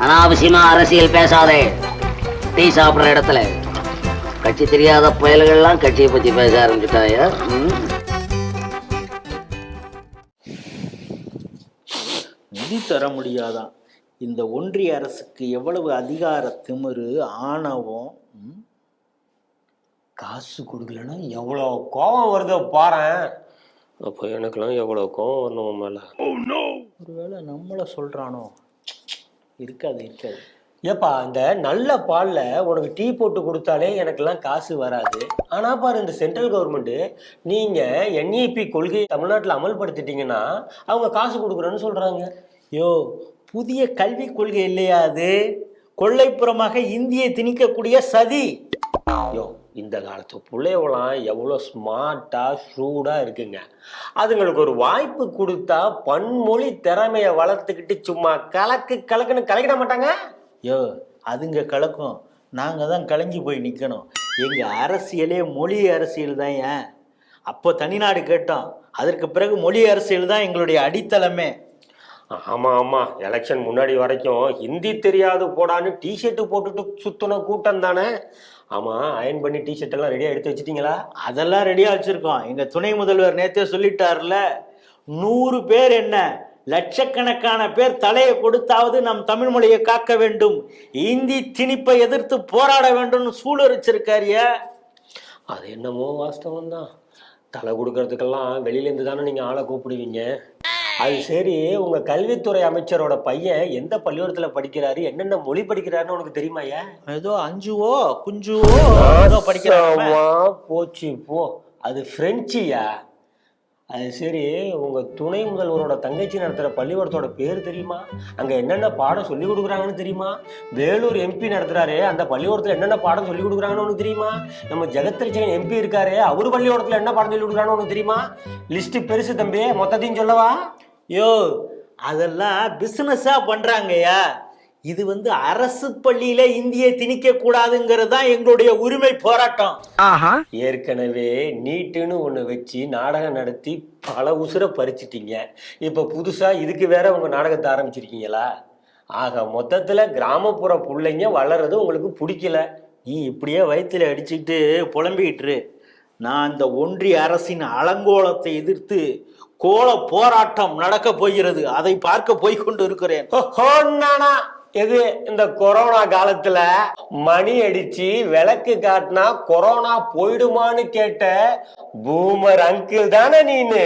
அனாவசியமா அரசியல் பேசாதே. டீ சாப்பிடுற இடத்துல. கட்சி தெரியாத புயல்கள்லாம் கட்சியை பத்தி பேச ஆரம்பிச்சுட்டாயா ம்? நிதி தர முடியாதான் இந்த ஒன்றிய அரசுக்கு எவ்வளவு அதிகார திமிரு ஆணவம்? காசு கொடுக்கலன்னா எவ்வளோ கோபம் வருதோ பாரேன். அப்போ எனக்கெல்லாம் எவ்வளோ கோவம் வரணும் மேலே? ஒருவேளை நம்மள சொல்றானோ? இருக்காது இருக்காது. ஏப்பா இந்த நல்ல பால்ல உனக்கு டீ போட்டு கொடுத்தாலே எனக்கெல்லாம் காசு வராது. ஆனா பாரு இந்த சென்ட்ரல் கவர்மெண்ட் நீங்க என்இபி கொள்கையை தமிழ்நாட்டில் அமல்படுத்திட்டீங்கன்னா அவங்க காசு கொடுக்குறேன்னு சொல்றாங்க. யோ புதிய கல்விக் கொள்கை இல்லையா அது? கொள்ளைப்புறமாக இந்தியை திணிக்கக்கூடிய சதி. ஐயோ இந்த காலத்து பிள்ளைவளாம் எவ்வளோ ஸ்மார்ட்டாக ஷூடாக இருக்குங்க. அதுங்களுக்கு ஒரு வாய்ப்பு கொடுத்தா பன்மொழி திறமையை வளர்த்துக்கிட்டு சும்மா கலக்கு கலக்குன்னு கலக்கிட மாட்டாங்க? யோ அதுங்க கலக்கும். நாங்கள் தான் கலைஞ்சி போய் நிற்கணும் எங்கள் அரசியலே மொழி அரசியல் தான் ஏன்? அப்போ தனிநாடு கேட்டோம். அதற்கு பிறகு மொழி அரசியல் தான் எங்களுடைய அடித்தளமே. ஆமாம் ஆமாம் எலெக்ஷன் முன்னாடி வரைக்கும் ஹிந்தி தெரியாது போடான்னு டிஷர்ட்டு போட்டுட்டு சுற்றின கூட்டம் தானே? ஆமாம் அயன் பண்ணி டிஷர்ட் எல்லாம் ரெடியாக எடுத்து வச்சிட்டிங்களா? அதெல்லாம் ரெடியாக வச்சுருக்கோம். எங்கள் துணை முதல்வர் நேத்தே சொல்லிட்டார்ல நூறு பேர் என்ன லட்சக்கணக்கான பேர் தலையை கொடுத்தாவது நம் தமிழ் மொழியை காக்க வேண்டும். இந்தி திணிப்பை எதிர்த்து போராட வேண்டும்னு சூழறிச்சிருக்காரிய அது என்னமோ வாஸ்தவம் தான் தலை கொடுக்கறதுக்கெல்லாம் வெளியிலேருந்து தானே நீங்கள் ஆளை கூப்பிடுவீங்க? அது சரி உங்க கல்வித்துறை அமைச்சரோட பையன் எந்த பள்ளிக்கூடத்துல படிக்கிறாரு? என்னென்ன மொழி படிக்கிறாருன்னு உனக்கு தெரியுமாயா ஏதோ அஞ்சுவோ குஞ்சுவோ ஏதோ படிக்கிறாங்க நாசமா போச்சு போ. அது பிரெஞ்சியா அது சரி உங்க துணை முதல்வரோட தங்கச்சி நடத்துற பள்ளிக்கூடத்தோட பேர் தெரியுமா? அங்க என்னென்ன பாடம் சொல்லி கொடுக்குறாங்கன்னு தெரியுமா? வேலூர் எம்பி நடத்துறாரு அந்த பள்ளிக்கூடத்துல என்னென்ன பாடம் சொல்லி கொடுக்குறாங்கன்னு உனக்கு தெரியுமா? நம்ம ஜெகத்ரட்சகன் எம்பி இருக்காரு அவர் பள்ளிக்கூடத்துல என்ன பாடம் சொல்லி கொடுக்குறாங்கன்னு உனக்கு தெரியுமா? லிஸ்ட் பெருசு தம்பி மொத்தத்தையும் சொல்லவா? யோ அதெல்லாம் பிசினஸா பண்றாங்கய்யா. இது வந்து அரசு பள்ளியில இந்தியை திணிக்க கூடாதுங்கிறது தான் எங்களுடைய உரிமை போராட்டம். ஏற்கனவே நீட்டுன்னு ஒன்று வச்சு நாடகம் நடத்தி பல உசுரை பறிச்சிட்டீங்க. இப்போ புதுசாக இதுக்கு வேற உங்கள் நாடகத்தை ஆரம்பிச்சிருக்கீங்களா? ஆக மொத்தத்தில் கிராமப்புற பிள்ளைங்க வளர்றது உங்களுக்கு பிடிக்கல. நீ இப்படியே வயித்துல அடிச்சுக்கிட்டு புலம்பிக்கிட்டு இரு. நான் இந்த ஒன்றிய அரசின் அலங்கோலத்தை எதிர்த்து கோல போராட்டம் நடக்க போகிறது. அதை பார்க்க போய் கொண்டு இருக்கிறேன் ஹோன்னானா எது இந்த கொரோனா காலத்துல மணி அடிச்சு விளக்கு காட்டினா கொரோனா போயிடுமான்னு கேட்ட பூமர் அங்கிள் தானே நீனு?